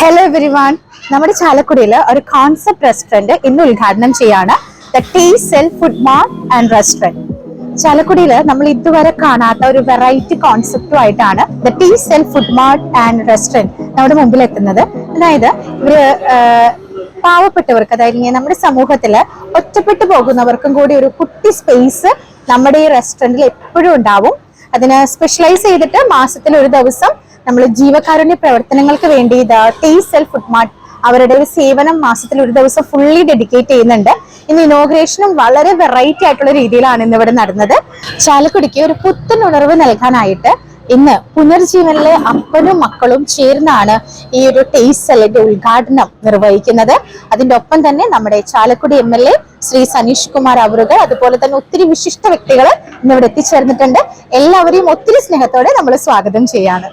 Hello everyone നമ്മുടെ ചാലക്കുടിയിൽ ഒരു കോൺസെപ്റ്റ് റെസ്റ്റോറന്റ് ഇന്ന് ഉദ്ഘാടനം ചെയ്യാണ്. The tea cell food mart and restaurant ചാലക്കുടിയിൽ നമ്മൾ ഇതുവരെ കാണാത്ത ഒരു variety കോൺസെപ്റ്റുമായിട്ടാണ് the tea cell food mart and restaurant നമ്മുടെ മുമ്പിൽ എത്തുന്നത്. അതായത് ഇവർ പാവപ്പെട്ടവർക്ക് അതായത് നമ്മുടെ സമൂഹത്തിൽ ഒറ്റപ്പെട്ടു പോകുന്നവർക്കും കൂടി ഒരു കുട്ടി സ്പേസ് നമ്മുടെ ഈ റെസ്റ്റോറന്റിൽ എപ്പോഴും ഉണ്ടാവും. അതിന് സ്പെഷ്യലൈസ് ചെയ്തിട്ട് മാസത്തിൽ ഒരു ദിവസം നമ്മൾ ജീവകാരുണ്യ പ്രവർത്തനങ്ങൾക്ക് വേണ്ടി ടേസ്റ്റ് സെൽ ഫുഡ് മാർട്ട് അവരുടെ ഒരു സേവനം മാസത്തിൽ ഒരു ദിവസം ഫുള്ളി ഡെഡിക്കേറ്റ് ചെയ്യുന്നുണ്ട്. ഇന്ന് ഇനോഗ്രേഷനും വളരെ വെറൈറ്റി ആയിട്ടുള്ള രീതിയിലാണ് ഇന്ന് ഇവിടെ നടന്നത്. ചാലക്കുടിക്ക് ഒരു പുത്തൻ ഉണർവ് നൽകാനായിട്ട് ഇന്ന് പുനർജീവനിലെ അപ്പനും മക്കളും ചേർന്നാണ് ഈ ഒരു ടേസ്റ്റ് സെല്ലിന്റെ ഉദ്ഘാടനം നിർവഹിക്കുന്നത്. അതിന്റെ ഒപ്പം തന്നെ നമ്മുടെ Chalakudy M L A Shri Saneesh Kumar അവറുകൾ അതുപോലെ തന്നെ ഒത്തിരി വിശിഷ്ട വ്യക്തികൾ ഇന്നിവിടെ എത്തിച്ചേർന്നിട്ടുണ്ട്. എല്ലാവരെയും ഒത്തിരി സ്നേഹത്തോടെ നമ്മൾ സ്വാഗതം ചെയ്യാണ്.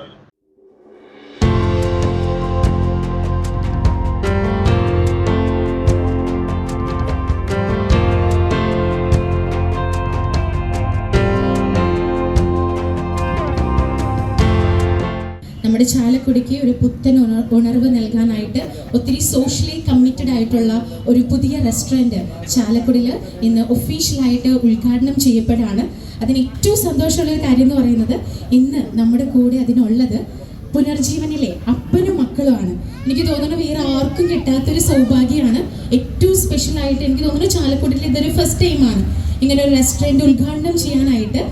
നമ്മുടെ ചാലക്കുടിക്ക് ഒരു പുത്തൻ ഉണർവ് നൽകാനായിട്ട് ഒത്തിരി സോഷ്യലി കമ്മിറ്റഡ് ആയിട്ടുള്ള ഒരു പുതിയ റെസ്റ്റോറന്റ് ചാലക്കുടിയിൽ ഇന്ന് ഒഫീഷ്യലായിട്ട് ഉദ്ഘാടനം ചെയ്യപ്പെടാണ്. അതിന് ഏറ്റവും സന്തോഷമുള്ള ഒരു കാര്യം എന്ന് പറയുന്നത് ഇന്ന് നമ്മുടെ കൂടെ അതിനുള്ളത് പുനർജീവനിലെ അപ്പനും മക്കളുമാണ്. എനിക്ക് തോന്നുന്നു വേറെ ആർക്കും കിട്ടാത്തൊരു സൗഭാഗ്യമാണ്. ഏറ്റവും സ്പെഷ്യൽ ആയിട്ട് എനിക്ക് തോന്നുന്നു ചാലക്കുടിയിൽ ഇതൊരു ഫസ്റ്റ് ടൈമാണ് ഇങ്ങനെ ഒരു റെസ്റ്റോറന്റ് ഉദ്ഘാടനം ചെയ്യാനായിട്ട്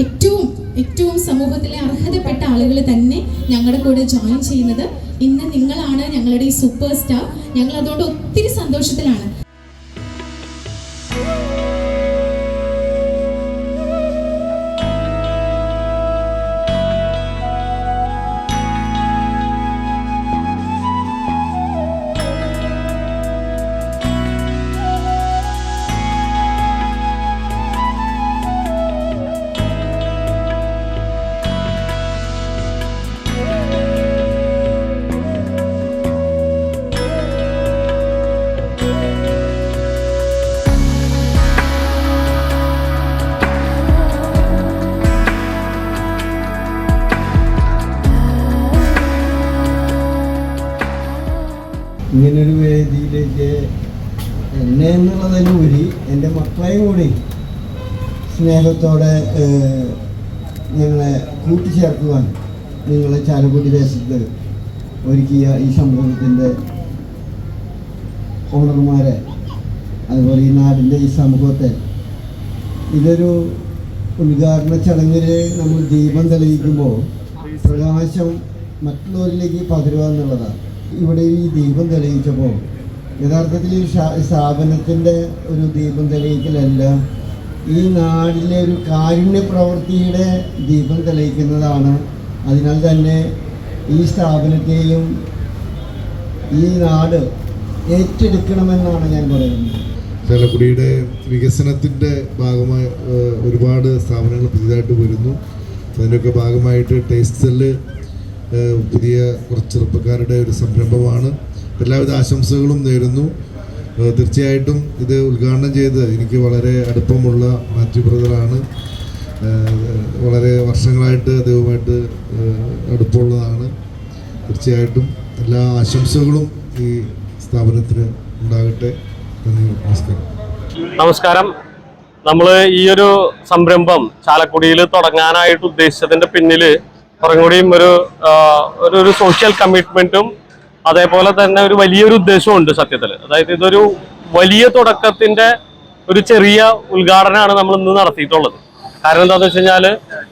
ഏറ്റവും ഏറ്റവും സമൂഹത്തിലെ അർഹതപ്പെട്ട ആളുകൾ തന്നെ ഞങ്ങളുടെ കൂടെ ജോയിൻ ചെയ്യുന്നത്. ഇന്ന് നിങ്ങളാണ് ഞങ്ങളുടെ ഈ സൂപ്പർ സ്റ്റാർ ഞങ്ങൾ അതുകൊണ്ട് ഒത്തിരി സന്തോഷത്തിലാണ്. ഇങ്ങനൊരു വേദിയിലേക്ക് എന്നെ എന്നുള്ളതിലുപരി എന്റെ മക്കളെയും കൂടി സ്നേഹത്തോടെ ഞങ്ങളെ കൂട്ടിച്ചേർക്കുവാൻ നിങ്ങളെ ചാലക്കുടി ദേശത്ത് ഒരുക്കിയ ഈ സംഭവത്തിന്റെ ഓണർമാരെ അതുപോലെ ഈ നാടിന്റെ ഈ സമൂഹത്തെ. ഇതൊരു ഉദ്ഘാടന ചടങ്ങിൽ നമ്മൾ ദീപം തെളിയിക്കുമ്പോൾ പ്രകാശം മറ്റുള്ളവരിലേക്ക് പകരുക എന്നുള്ളതാണ്. ഇവിടെ ഈ ദീപം തെളിയിച്ചപ്പോൾ യഥാർത്ഥത്തിൽ ഈ സ്ഥാപനത്തിന്റെ ഒരു ദീപം തെളിയിക്കലല്ല. ഈ നാടിലെ ഒരു കാരുണ്യ പ്രവൃത്തിയുടെ ദീപം തെളിയിക്കുന്നതാണ്. അതിനാൽ തന്നെ ഈ സ്ഥാപനത്തെയും ഈ നാട് ഏറ്റെടുക്കണമെന്നാണ് ഞാൻ പറയുന്നത്. ചാലക്കുടിയുടെ വികസനത്തിന്റെ ഭാഗമായി ഒരുപാട് സ്ഥാപനങ്ങൾ പുതിയതായിട്ട് വരുന്നു. അതിന്റെയൊക്കെ ഭാഗമായിട്ട് ടേസ്റ്റ് സെല്ല് പുതിയ കുറച്ച് ചെറുപ്പക്കാരുടെ ഒരു സംരംഭമാണ്. എല്ലാവിധ ആശംസകളും നേരുന്നു. തീർച്ചയായിട്ടും ഇത് ഉദ്ഘാടനം ചെയ്ത് എനിക്ക് വളരെ അടുപ്പമുള്ള മാത്യു ബ്രദറാണ്. വളരെ വർഷങ്ങളായിട്ട് അദ്ദേഹവുമായിട്ട് അടുപ്പമുള്ളതാണ്. തീർച്ചയായിട്ടും എല്ലാ ആശംസകളും ഈ സ്ഥാപനത്തിന് ഉണ്ടാകട്ടെ. നന്ദി നമസ്കാരം. നമസ്കാരം. നമ്മൾ ഈ ഒരു സംരംഭം ചാലക്കുടിയിൽ തുടങ്ങാനായിട്ട് ഉദ്ദേശിച്ചതിന്റെ പിന്നിൽ കുറേക്കൂടിയും ഒരു ആ, ഒരു ഒരു സോഷ്യൽ കമ്മിറ്റ്മെന്റും അതേപോലെ തന്നെ ഒരു വലിയൊരു ഉദ്ദേശവും സത്യത്തിൽ അതായത് ഇതൊരു വലിയ തുടക്കത്തിന്റെ ഒരു ചെറിയ ഉദ്ഘാടനമാണ് നമ്മൾ ഇന്ന് നടത്തിയിട്ടുള്ളത്. കാരണം എന്താന്ന് വെച്ച് കഴിഞ്ഞാൽ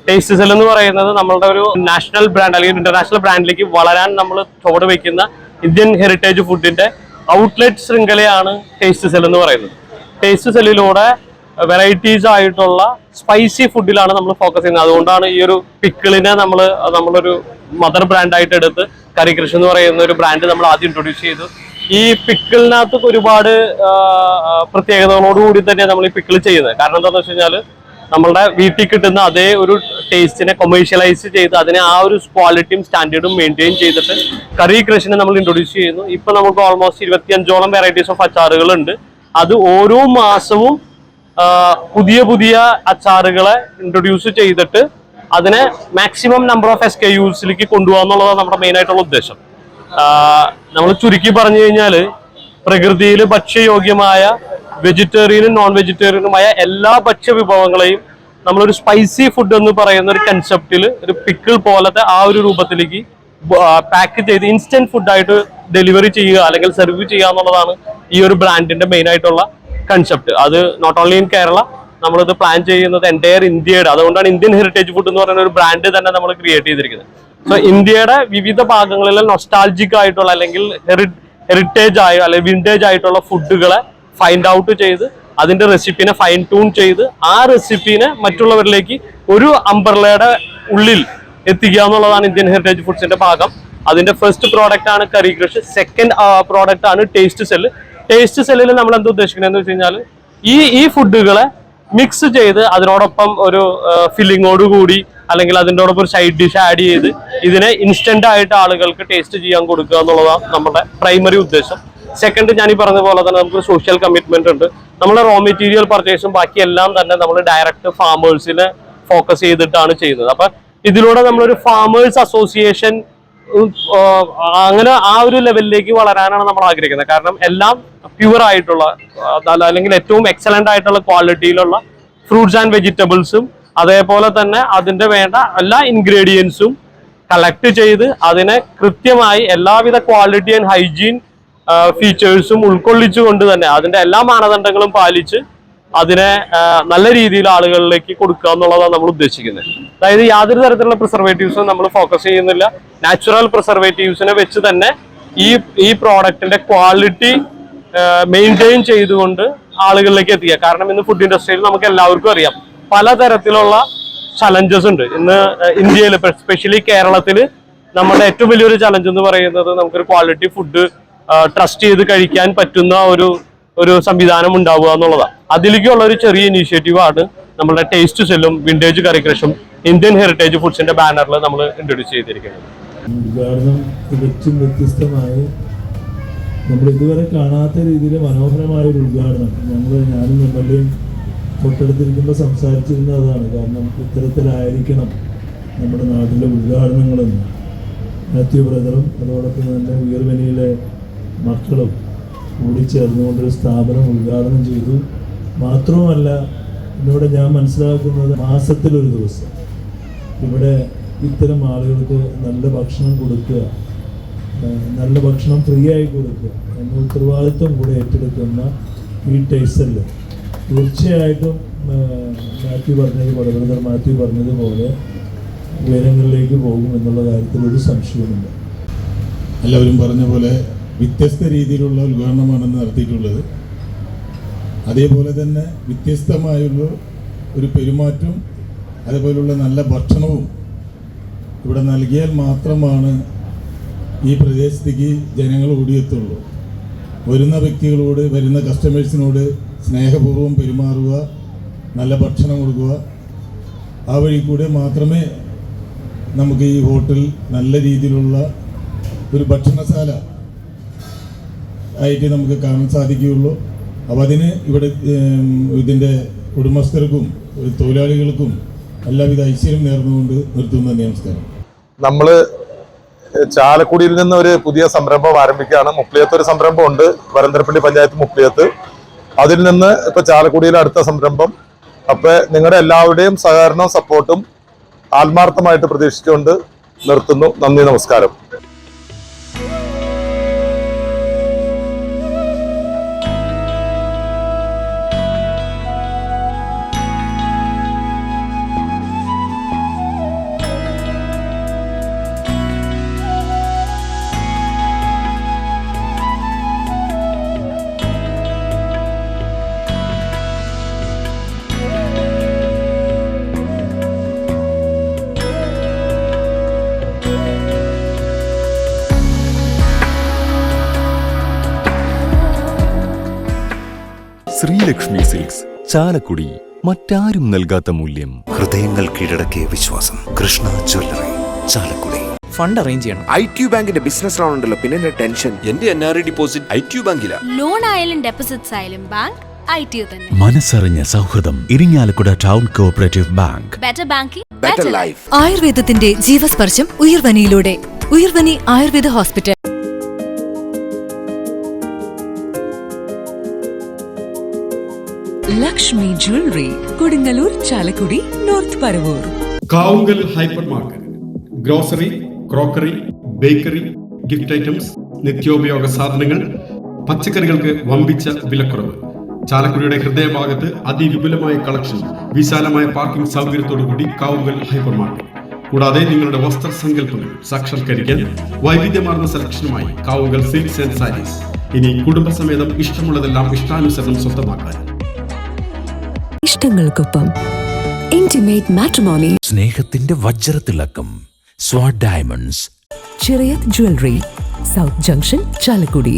ടേസ്റ്റ് സെൽ എന്ന് പറയുന്നത് നമ്മളുടെ ഒരു നാഷണൽ ബ്രാൻഡ് അല്ലെങ്കിൽ ഇന്റർനാഷണൽ ബ്രാൻഡിലേക്ക് വളരാൻ നമ്മൾ ചുവട് വയ്ക്കുന്ന ഇന്ത്യൻ ഹെറിറ്റേജ് ഫുഡിന്റെ ഔട്ട്ലെറ്റ് ശൃംഖലയാണ് ടേസ്റ്റ് സെൽ എന്ന് പറയുന്നത്. ടേസ്റ്റ് സെല്ലിലൂടെ വെറൈറ്റീസ് ആയിട്ടുള്ള സ്പൈസി ഫുഡിലാണ് നമ്മൾ ഫോക്കസ് ചെയ്യുന്നത്. അതുകൊണ്ടാണ് ഈ ഒരു പിക്കിളിനെ നമ്മൾ നമ്മളൊരു മദർ ബ്രാൻഡായിട്ട് എടുത്ത് കറി കൃഷി എന്ന് പറയുന്ന ഒരു ബ്രാൻഡ് നമ്മൾ ആദ്യം ഇൻട്രൊഡ്യൂസ് ചെയ്തു. ഈ പിക്കിളിനകത്ത് ഒരുപാട് പ്രത്യേകതകളോടുകൂടി തന്നെ നമ്മൾ ഈ പിക്കിൾ ചെയ്യുന്നത്. കാരണം എന്താണെന്ന് വെച്ച് കഴിഞ്ഞാൽ നമ്മളുടെ വീട്ടിൽ കിട്ടുന്ന അതേ ഒരു ടേസ്റ്റിനെ കൊമേഴ്ഷ്യലൈസ് ചെയ്ത് അതിനെ ആ ഒരു ക്വാളിറ്റിയും സ്റ്റാൻഡേർഡും മെയിന്റെയിൻ ചെയ്തിട്ട് കറി കൃഷിനെ നമ്മൾ ഇൻട്രൊഡ്യൂസ് ചെയ്യുന്നു. ഇപ്പം നമുക്ക് ഓൾമോസ്റ്റ് ഇരുപത്തിയഞ്ചോളം വെറൈറ്റീസ് ഓഫ് അച്ചാറുകളുണ്ട് അത് ഓരോ മാസവും പുതിയ പുതിയ അച്ചാറുകളെ ഇൻട്രൊഡ്യൂസ് ചെയ്തിട്ട് അതിനെ maximum number of S K യൂസിലേക്ക് കൊണ്ടുപോകുക എന്നുള്ളതാണ് നമ്മുടെ മെയിൻ ആയിട്ടുള്ള ഉദ്ദേശം. നമ്മൾ ചുരുക്കി പറഞ്ഞു കഴിഞ്ഞാൽ പ്രകൃതിയിൽ ഭക്ഷ്യയോഗ്യമായ വെജിറ്റേറിയനും നോൺ വെജിറ്റേറിയനുമായ എല്ലാ ഭക്ഷ്യ വിഭവങ്ങളെയും നമ്മളൊരു സ്പൈസി ഫുഡ് എന്ന് പറയുന്ന ഒരു കൺസെപ്റ്റിൽ ഒരു പിക്കിൾ പോലത്തെ ആ ഒരു രൂപത്തിലേക്ക് പാക്ക് ചെയ്ത് ഇൻസ്റ്റന്റ് ഫുഡായിട്ട് ഡെലിവറി ചെയ്യുക അല്ലെങ്കിൽ സെർവ് ചെയ്യുക എന്നുള്ളതാണ് ഈ ഒരു ബ്രാൻഡിന്റെ മെയിൻ ആയിട്ടുള്ള കൺസെപ്റ്റ് അത് നോട്ട് ഓൺലി ഇൻ കേരള നമ്മളിത് പ്ലാൻ ചെയ്യുന്നത് എന്റയർ ഇന്ത്യയുടെ അതുകൊണ്ടാണ് ഇന്ത്യൻ ഹെറിറ്റേജ് ഫുഡ് എന്ന് പറയുന്ന ഒരു ബ്രാൻഡ് തന്നെ നമ്മൾ ക്രിയേറ്റ് ചെയ്തിരിക്കുന്നത്. സോ ഇന്ത്യയുടെ വിവിധ ഭാഗങ്ങളിൽ നൊസ്റ്റാൾജിക് ആയിട്ടുള്ള അല്ലെങ്കിൽ ഹെറിറ്റേജ് ആയ അല്ലെങ്കിൽ വിന്റേജ് ആയിട്ടുള്ള ഫുഡുകളെ ഫൈൻഡ് ഔട്ട് ചെയ്ത് അതിന്റെ റെസിപ്പിനെ ഫൈൻ ട്യൂൺ ചെയ്ത് ആ റെസിപ്പിനെ മറ്റുള്ളവരിലേക്ക് ഒരു അംബർലയുടെ ഉള്ളിൽ എത്തിക്കുക എന്നുള്ളതാണ് ഇന്ത്യൻ ഹെറിറ്റേജ് ഫുഡ്സിന്റെ ഭാഗം. അതിന്റെ ഫസ്റ്റ് പ്രോഡക്റ്റ് ആണ് കറി കൃഷി സെക്കൻഡ് പ്രോഡക്റ്റ് ആണ് ടേസ്റ്റ് സെല്ല് ടേസ്റ്റ് സെല്ലിൽ നമ്മൾ എന്താ ഉദ്ദേശിക്കുന്നത് വെച്ച് കഴിഞ്ഞാൽ ഈ ഈ ഫുഡുകളെ മിക്സ് ചെയ്ത് അതിനോടൊപ്പം ഒരു ഫില്ലിങ്ങോട് കൂടി അല്ലെങ്കിൽ അതിനോടൊപ്പം ഒരു സൈഡ് ഡിഷ് ആഡ് ചെയ്ത് ഇതിനെ ഇൻസ്റ്റന്റ് ആയിട്ട് ആളുകൾക്ക് ടേസ്റ്റ് ചെയ്യാൻ കൊടുക്കുക എന്നുള്ളതാണ് നമ്മുടെ പ്രൈമറി ഉദ്ദേശം. സെക്കൻഡ് ഞാൻ ഈ പറഞ്ഞ പോലെ തന്നെ നമുക്ക് സോഷ്യൽ കമ്മിറ്റ്മെന്റ് ഉണ്ട്. നമ്മൾ റോ മെറ്റീരിയൽ പർച്ചേസും ബാക്കി എല്ലാം തന്നെ നമ്മൾ ഡയറക്റ്റ് ഫാമേഴ്സിനെ ഫോക്കസ് ചെയ്തിട്ടാണ് ചെയ്യുന്നത്. അപ്പൊ ഇതിലൂടെ നമ്മളൊരു ഫാമേഴ്സ് അസോസിയേഷൻ അങ്ങനെ ആ ഒരു ലെവലിലേക്ക് വളരാനാണ് നമ്മൾ ആഗ്രഹിക്കുന്നത്. കാരണം എല്ലാം പ്യുവർ ആയിട്ടുള്ള അല്ലെങ്കിൽ ഏറ്റവും എക്സലന്റ് ആയിട്ടുള്ള ക്വാളിറ്റിയിലുള്ള ഫ്രൂട്ട്സ് ആൻഡ് വെജിറ്റബിൾസും അതേപോലെ തന്നെ അതിന്റെ വേണ്ട എല്ലാ ഇൻഗ്രീഡിയൻസും കളക്ട് ചെയ്ത് അതിനെ കൃത്യമായി എല്ലാവിധ ക്വാളിറ്റി ആൻഡ് ഹൈജീൻ ഫീച്ചേഴ്സും ഉൾക്കൊള്ളിച്ചുകൊണ്ട് തന്നെ അതിന്റെ എല്ലാ മാനദണ്ഡങ്ങളും പാലിച്ച് അതിനെ നല്ല രീതിയിൽ ആളുകളിലേക്ക് കൊടുക്കുക എന്നുള്ളതാണ് നമ്മൾ ഉദ്ദേശിക്കുന്നത്. അതായത് യാതൊരു തരത്തിലുള്ള പ്രിസർവേറ്റീവ്സും നമ്മൾ ഫോക്കസ് ചെയ്യുന്നില്ല. നാച്ചുറൽ പ്രിസർവേറ്റീവ്സിനെ വെച്ച് തന്നെ ഈ ഈ പ്രോഡക്റ്റിന്റെ ക്വാളിറ്റി മെയിന്റെയിൻ ചെയ്തുകൊണ്ട് ആളുകളിലേക്ക് എത്തിക്കുക. കാരണം ഇന്ന് ഫുഡ് ഇൻഡസ്ട്രിയിൽ നമുക്ക് എല്ലാവർക്കും അറിയാം. പലതരത്തിലുള്ള ചലഞ്ചസ് ഉണ്ട്. ഇന്ന് ഇന്ത്യയിൽ സ്പെഷ്യലി കേരളത്തിൽ നമ്മുടെ ഏറ്റവും വലിയൊരു ചലഞ്ച് എന്ന് പറയുന്നത് നമുക്കൊരു ക്വാളിറ്റി ഫുഡ് ട്രസ്റ്റ് ചെയ്ത് കഴിക്കാൻ പറ്റുന്ന ഒരു ഒരു സംവിധാനം ഉണ്ടാവുക എന്നുള്ളതാണ് അതിലേക്കുള്ള ഒരു ചെറിയ ഇനീഷ്യേറ്റീവ് ആണ് നമ്മുടെ ടേസ്റ്റ് സെല്ലും വിന്റേജ് കറി കൃഷും ഇന്ത്യൻ ഹെറിറ്റേജ് ഫുഡ്സിന്റെ ബാനറിൽ നമ്മൾ ഇൻട്രൊഡ്യൂസ് ചെയ്തിരിക്കുന്നത്. തികച്ചും വ്യത്യസ്തമായി നമ്മൾ ഇതുവരെ കാണാത്ത രീതിയിൽ മനോഹരമായ ഒരു ഉദ്ഘാടനം. ഞങ്ങൾ ഞാനും എം എൽ എയും തൊട്ടടുത്തിരിക്കുമ്പോൾ സംസാരിച്ചിരുന്നതാണ് കാരണം ഇത്തരത്തിലായിരിക്കണം നമ്മുടെ നാട്ടിലെ ഉദ്ഘാടനങ്ങളെന്ന്. മാത്യു ബ്രദറും അതോടൊപ്പം തന്നെ ഉയർവനിയിലെ മക്കളും കൂടി ചേർന്നുകൊണ്ടൊരു സ്ഥാപനം ഉദ്ഘാടനം ചെയ്തു. മാത്രവുമല്ല ഇന്നിവിടെ ഞാൻ മനസ്സിലാക്കുന്നത് മാസത്തിലൊരു ദിവസം. ഇവിടെ ഇത്തരം ആളുകൾക്ക് നല്ല ഭക്ഷണം കൊടുക്കുക നല്ല ഭക്ഷണം ഫ്രീ ആയി കൊടുക്കുക എന്ന ഉത്തരവാദിത്വം കൂടെ ഏറ്റെടുക്കുന്ന ഈ ടേസ്റ്റൽ തീർച്ചയായിട്ടും മാത്യു പറഞ്ഞത് പടവെടുത്തർ മാത്യു പറഞ്ഞതുപോലെ ഉയരങ്ങളിലേക്ക് പോകും എന്നുള്ള കാര്യത്തിൽ ഒരു സംശയമുണ്ട് എല്ലാവരും പറഞ്ഞ പോലെ വ്യത്യസ്ത രീതിയിലുള്ള ഉദ്ഘാടനമാണ് നടത്തിയിട്ടുള്ളത്. അതേപോലെ തന്നെ വ്യത്യസ്തമായുള്ള ഒരു പെരുമാറ്റം അതേപോലുള്ള നല്ല ഭക്ഷണവും ഇവിടെ നൽകിയാൽ മാത്രമാണ് ഈ പ്രദേശത്തേക്ക് ജനങ്ങൾ ഓടിയെത്തുള്ളൂ. വരുന്ന വ്യക്തികളോട് വരുന്ന കസ്റ്റമേഴ്സിനോട് സ്നേഹപൂർവം പെരുമാറുക നല്ല ഭക്ഷണം കൊടുക്കുക. ആ വഴി കൂടെ മാത്രമേ നമുക്ക് ഈ ഹോട്ടൽ നല്ല രീതിയിലുള്ള ഒരു ഭക്ഷണശാല ആയിട്ട് നമുക്ക് കാണാൻ സാധിക്കുകയുള്ളൂ. അപ്പോൾ അതിന് ഇവിടെ ഇതിന്റെ ഉടമസ്ഥർക്കും തൊഴിലാളികൾക്കും എല്ലാവിധ ഐശ്വര്യം നേർന്നുകൊണ്ട് നിർത്തുന്ന നമസ്കാരം. നമ്മൾ ചാലക്കുടിയിൽ നിന്ന് ഒരു പുതിയ സംരംഭം ആരംഭിക്കുകയാണ്. മുപ്ലിയത്ത് ഒരു സംരംഭം ഉണ്ട് വരന്തരപ്പള്ളി പഞ്ചായത്ത് മുപ്ലിയത്ത് അതിൽ നിന്ന് ഇപ്പോൾ ചാലക്കുടിയിലെ അടുത്ത സംരംഭം. അപ്പോൾ നിങ്ങളുടെ എല്ലാവരുടെയും സഹകരണവും സപ്പോർട്ടും ആത്മാർത്ഥമായിട്ട് പ്രതീക്ഷിച്ചുകൊണ്ട് നിർത്തുന്നു. നന്ദി നമസ്കാരം. ശ്രീലക്ഷ്മി സിൽക്സ് ചാലക്കുടി മറ്റാരും നൽകാത്ത മൂല്യം. ഹൃദയങ്ങൾ കീഴടക്കിയ വിശ്വാസം. Krishna jewellery Chalakudy. Fund arrange ചെയ്യണം. ഐ ടി ബാങ്കിന്റെ ബിസിനസ് ലോൺ ഉണ്ടല്ലോ പിന്നെ ടെൻഷൻ. എന്റെ N R I deposit I T ബാങ്കില. Loan ആയാലും ഡെപ്പോസിറ്റ്സ് ആയാലും ബാങ്ക് മനസ്സറിഞ്ഞ സൗഹൃദം Irinjalakuda town cooperative bank better banking better life ആയുർവേദത്തിന്റെ ജീവസ്പർശം ഉയർവനിയിലൂടെ. Uyarvani Ayurveda hospital Lakshmi jewellery Kodungallur Chalakudy north Paravur Kavungal hyper market grocery crockery bakery gift items നിത്യോപയോഗ സാധനങ്ങൾ പച്ചക്കറികൾക്ക് വമ്പിച്ച വിലക്കുറവ്. ചാലക്കുടിയുടെ ഹൃദയഭാഗത്ത് അതിവിപുലമായ കളക്ഷൻ വിശാലമായ പാർക്കിംഗ് സൗകര്യത്തോടുകൂടി കാവുങ്കൽ ഹൈപ്പർ മാർക്കറ്റ്. കൂടാതെ നിങ്ങളുടെ വസ്ത്ര വസ്ത്രസങ്കല്പങ്ങൾ സാക്ഷാത്കരിക്കാൻ വൈവിധ്യമാർന്ന സെലക്ഷനുമായി കാവുങ്കൽ സിൽക്സ് ആൻഡ് സാരീസ്. ഇനി കുടുംബസമേതം ഇഷ്ടമുള്ളതെല്ലാം ഇഷ്ടാനുസരണം സ്വന്തമാക്കാൻ ഇഷ്ടങ്ങൾക്കൊപ്പം ഇന്റിമേറ്റ് മാട്രിമോണി സ്നേഹത്തിന്റെ വജ്രത്തിളക്കം. Swad diamonds Chirayath jewellery south junction Chalakudy